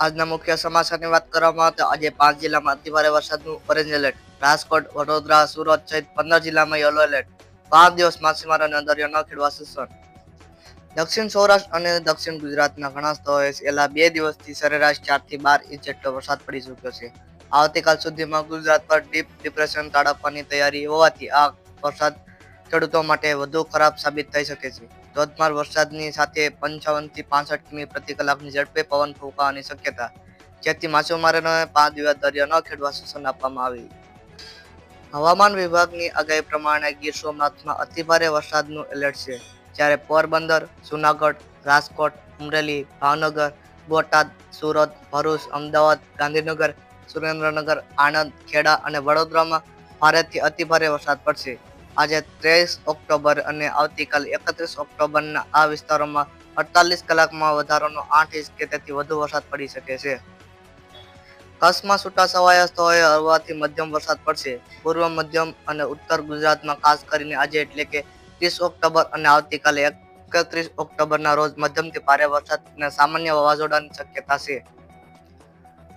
આજના મુખ્ય સમાચારની વાત કરવામાં આવે તો આજે પાંચ જિલ્લામાં અતિભારે વરસાદનું ઓરેન્જ એલર્ટ. રાજકોટ, વડોદરા, સુરત સહિત પંદર જિલ્લામાં યલો એલર્ટ. પાંચ દિવસ માછીમારોને દરિયો ન ખેડવા સૂચન. દક્ષિણ સૌરાષ્ટ્ર અને દક્ષિણ ગુજરાતના ઘણા સ્થળોએ છેલ્લા બે દિવસથી સરેરાશ ચારથી બાર ઇંચ જેટલો વરસાદ પડી ચૂક્યો છે. આવતીકાલ સુધીમાં ગુજરાત પર ડીપ ડિપ્રેશન તાળવવાની તૈયારી હોવાથી આ વરસાદ ખેડૂતો માટે વધુ ખરાબ સાબિત થઈ શકે છે. ધોધમાર વરસાદની સાથે પંચાવનથી પાંસઠ કિમી પ્રતિ કલાકની ઝડપે પવન ફૂંકાવાની શક્યતા, જેથી માછીમારોને પાંચ દિવસ દરિયા ન ખેડવા સૂચન આપવામાં આવી. હવામાન વિભાગની આગાહી પ્રમાણે ગીર સોમનાથમાં અતિભારે વરસાદનું એલર્ટ છે, જ્યારે પોરબંદર, જુનાગઢ, રાજકોટ, અમરેલી, ભાવનગર, બોટાદ, સુરત, ભરૂચ, અમદાવાદ, ગાંધીનગર, સુરેન્દ્રનગર, આણંદ, ખેડા અને વડોદરામાં ભારેથી અતિભારે વરસાદ પડશે. આજે ત્રેવીસ ઓક્ટોબર અને આવતીકાલે એકત્રીસ ઓક્ટોબરના આ વિસ્તારોમાં અડતાલીસ કલાકમાં વધારાનો આઠ ઇંચ કે તેથી વધુ વરસાદ પડી શકે છે. કચ્છમાં છૂટા છવાયા સ્થળોએ હળવાથી મધ્યમ વરસાદ પડશે. પૂર્વ મધ્યમ અને ઉત્તર ગુજરાતમાં ખાસ કરીને આજે એટલે કે ત્રીસ ઓક્ટોબર અને આવતીકાલે એકત્રીસ ઓક્ટોબરના રોજ મધ્યમથી ભારે વરસાદ અને સામાન્ય વાવાઝોડાની શક્યતા છે.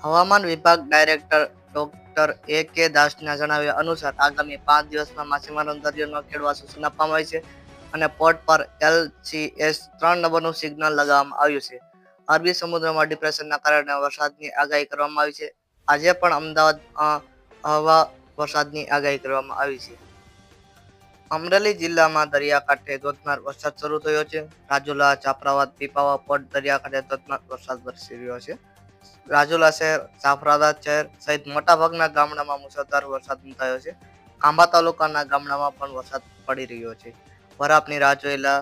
હવામાન વિભાગ ડાયરેક્ટર ડોક્ટર એ કે દાસના જણાવ્યા અનુસાર આગામી પાંચ દિવસમાં માછીમારો દરિયો ન ખેડવા સૂચના આપવામાં આવી છે અને પોર્ટ પર એલસીએસ ત્રણ નંબરનું સિગ્નલ લગાવવામાં આવ્યું છે. અરબી સમુદ્રમાં ડિપ્રેશનના કારણે વરસાદની આગાહી કરવામાં આવી છે. આજે પણ અમદાવાદ હવા વરસાદની આગાહી કરવામાં આવી છે. અમરેલી જિલ્લામાં દરિયાકાંઠે ધોધમાર વરસાદ શરૂ થયો છે. રાજુલા ચાપરાવાદ પીપાવા પોર્ટ દરિયાકાંઠે ધોધમાર વરસાદ વરસી રહ્યો છે. રાજુલા શહેર, જાફરાબાદ શહેર સહિત મોટાભાગના ગામડામાં મુસળધાર વરસાદ નોંધાયો છે. ખાંભા તાલુકાના ગામડામાં પણ વરસાદ પડી રહ્યો છે. વરાપની રાહ જોયેલા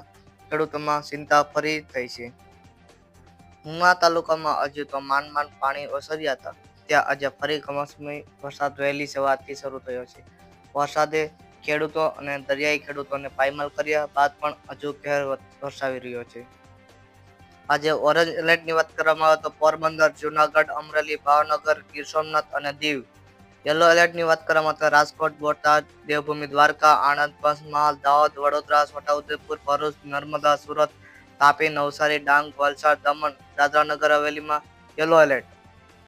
ખેડૂતોમાં ચિંતા ફરી થઈ છે. હુમા તાલુકામાં હજુ તો માંડ માંડ પાણી ઓસર્યા હતા. ત્યાં આજે ફરી કમોસમી વરસાદ વહેલી સવારથી શરૂ થયો છે. વરસાદે ખેડૂતો અને દરિયાઈ ખેડૂતોને પાયમાલ કર્યા બાદ પણ હજુ કહેર વરસાવી રહ્યો છે. આજે ઓરેન્જ એલર્ટની વાત કરવામાં આવે તો પોરબંદર, જુનાગઢ, અમરેલી, ભાવનગર, ગીર સોમનાથ અને દીવ. યલો એલર્ટની વાત કરવામાં આવે તો રાજકોટ, બોટાદ, દેવભૂમિ, દ્વારકા, આણંદ, પંચમહાલ, દાહોદ, વડોદરા, છોટાઉદેપુર, ભરૂચ, નર્મદા, સુરત, તાપી, નવસારી, ડાંગ, વલસાડ, દમણ, દાદરાનગર, હવેલીમાં યલો એલર્ટ.